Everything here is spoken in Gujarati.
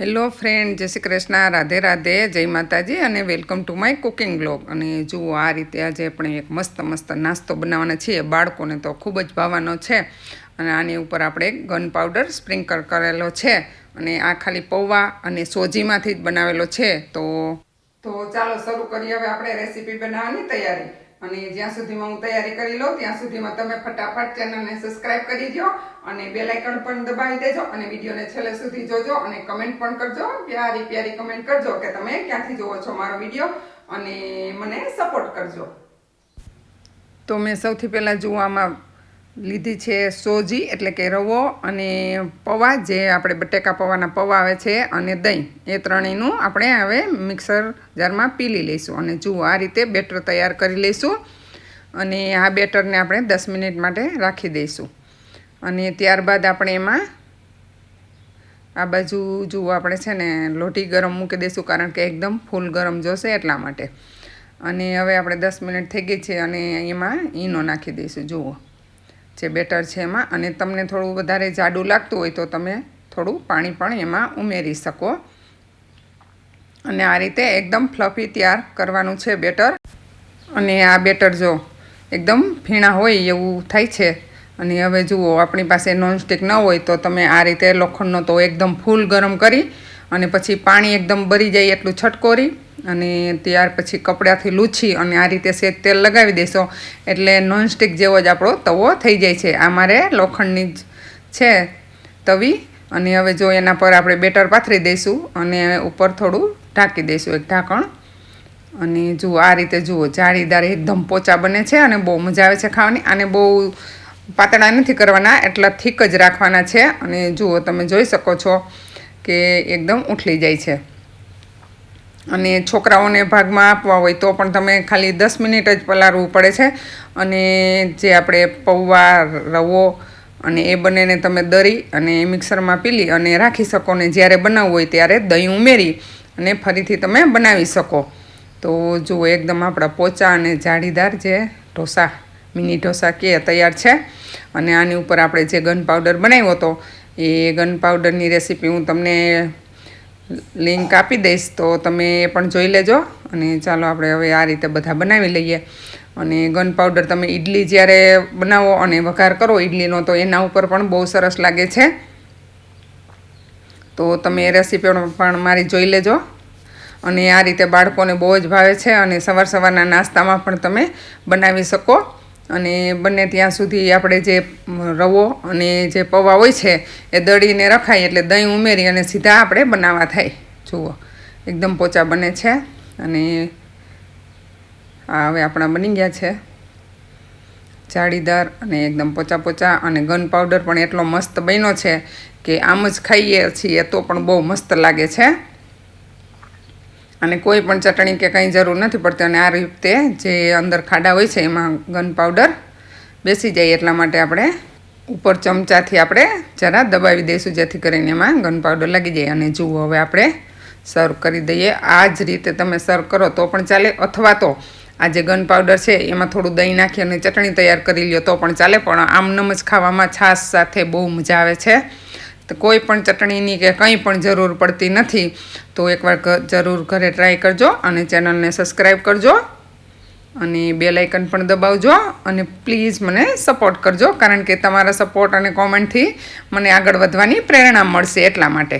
હેલો ફ્રેન્ડ જય શ્રી કૃષ્ણ. રાધે રાધે. જય માતાજી અને welcome to my cooking blog અને જુઓ, આ રીતે આજે આપણે એક મસ્ત મસ્ત નાસ્તો બનાવવાના છીએ. બાળકોને તો ખૂબ જ ભાવવાનો છે. અને આની ઉપર આપણે ગન પાવડર સ્પ્રિંકલ કરેલો છે. અને આ ખાલી પૌવા અને સોજીમાંથી જ બનાવેલો છે. તો તો ચાલો શરૂ કરીએ. હવે આપણે રેસીપી બનાવવાની તૈયારી. અને જ્યાં સુધીમાં હું તૈયારી કરી લઉં, ત્યાં સુધીમાં તમે ફટાફટ ચેનલને સબસ્ક્રાઇબ કરી દો અને બેલ આઇકન પણ દબાવી દેજો અને વિડીયોને છેલ્લે સુધી જોજો અને કમેન્ટ પણ કરજો, પ્યારી પ્યારી કમેન્ટ કરજો કે તમે ક્યાંથી જોવો છો મારો વીડિયો અને મને સપોર્ટ કરજો. તો મેં સૌથી પહેલાં જુઓ આમાં લીધી છે સોજી, એટલે કે રવો અને પૌવા, જે આપણે બટેકા પૌવાના પૌવા આવે છે, અને દહીં. એ ત્રણેયનું આપણે હવે મિક્સર જારમાં પીલી લઈશું અને જુઓ, આ રીતે બેટર તૈયાર કરી લઈશું. અને આ બેટરને આપણે દસ મિનિટ માટે રાખી દઈશું. અને ત્યારબાદ આપણે એમાં આ બાજુ જુઓ, આપણે છે ને લોટી ગરમ મૂકી દઈશું, કારણ કે એકદમ ફૂલ ગરમ જોશે એટલા માટે. અને હવે આપણે દસ મિનિટ થઈ ગઈ છે અને એમાં ઈનો નાખી દઈશું, જુઓ. જે બેટર છે એમાં. અને તમને થોડું વધારે જાડું લાગતું હોય તો તમે થોડું પાણી પણ એમાં ઉમેરી શકો. અને આ રીતે એકદમ ફ્લફી તૈયાર કરવાનું છે બેટર. અને આ બેટર જો એકદમ ફીણા હોય એવું થાય છે. અને હવે જુઓ, આપણી પાસે નોનસ્ટિક ન હોય તો તમે આ રીતે લોખંડનો તો એકદમ ફૂલ ગરમ કરી અને પછી પાણી એકદમ બરી જાય એટલું છટકોરી. અને ત્યાર પછી કપડાથી લૂછી અને આ રીતે સેજ તેલ લગાવી દેશો. એટલે નોનસ્ટિક જેવો જ આપણો તવો થઈ જાય છે. આ મારે લોખંડની જ છે તવી. અને હવે જો એના પર આપણે બેટર પાથરી દઈશું અને ઉપર થોડું ઢાંકી દઈશું એક ઢાંકણ. અને જુઓ, આ રીતે જુઓ, જાળીદાર એકદમ પોચા બને છે અને બહુ મજા આવે છે ખાવાની. આને બહુ પાતળા નથી કરવાના, એટલા થીક જ રાખવાના છે. અને જુઓ, તમે જોઈ શકો છો કે એકદમ ઉઠલી જાય છે. અને છોકરાઓને ભાગમાં આપવા હોય તો પણ તમે ખાલી દસ મિનિટ જ પલાળવું પડે છે. અને જે આપણે પૌવા, રવો અને એ બંનેને તમે દરી અને મિક્સરમાં પીલી અને રાખી શકો ને જ્યારે બનાવવું હોય ત્યારે દહીં ઉમેરી અને ફરીથી તમે બનાવી શકો. તો જુઓ એકદમ આપણા પોચા અને જાળીદાર જે ઢોસા, મિની ઢોસા કે તૈયાર છે. અને આની ઉપર આપણે જે ગન પાવડર બનાવ્યો હતો, એ ગન પાવડરની રેસીપી હું તમને લિંક આપી દઈશ, તો તમે એ પણ જોઈ લેજો. અને ચાલો આપણે હવે આ રીતે બધા બનાવી લઈએ. અને ગન પાવડર તમે ઇડલી જ્યારે બનાવો અને વઘાર કરો ઇડલીનો તો એના ઉપર પણ બહુ સરસ લાગે છે. તો તમે એ રેસીપી પણ મારી જોઈ લેજો. અને આ રીતે બાળકોને બહુ જ ભાવે છે અને સવાર સવારના નાસ્તામાં પણ તમે બનાવી શકો. અને બંને ત્યાં સુધી આપણે જે રવો અને જે પૌવા હોય છે, એ દળીને રખાય એટલે દહીં ઉમેરી અને સીધા આપણે બનાવવા થાય. જુઓ, એકદમ પોચા બને છે અને હવે આપણા બની ગયા છે. જાળીદાર અને એકદમ પોચા પોચા અને ગન પાવડર પણ એટલો મસ્ત બન્યો છે કે આમ જ ખાઈએ છીએ તો પણ બહુ મસ્ત લાગે છે. અને કોઈ પણ ચટણી કે કંઈ જરૂર નથી પડતી અને આ રીતે જે અંદર ખાડા હોય છે, એમાં ગન પાવડર બેસી જાય એટલા માટે આપણે ઉપર ચમચાથી આપણે જરા દબાવી દઈશું, જેથી કરીને એમાં ગન પાવડર લાગી જાય. અને જુઓ, હવે આપણે સર્વ કરી દઈએ. આ જ રીતે તમે સર્વ કરો તો પણ ચાલે, અથવા તો આ જે ગન પાવડર છે, એમાં થોડું દહીં નાખી અને ચટણી તૈયાર કરી લ્યો તો પણ ચાલે. પણ આમનમ જ ખાવામાં છાશ સાથે બહુ મજા આવે છે. તો કોઈ પણ ચટણીની કે કંઈ પણ જરૂર પડતી નથી, તો એકવાર જરૂર ઘરે ટ્રાય કરજો અને ચેનલને સબસ્ક્રાઈબ કરજો અને બે લાઇકન પણ દબાવજો અને પ્લીઝ મને સપોર્ટ કરજો, કારણ કે તમારા સપોર્ટ અને કોમેન્ટથી મને આગળ વધવાની પ્રેરણા મળશે એટલા માટે.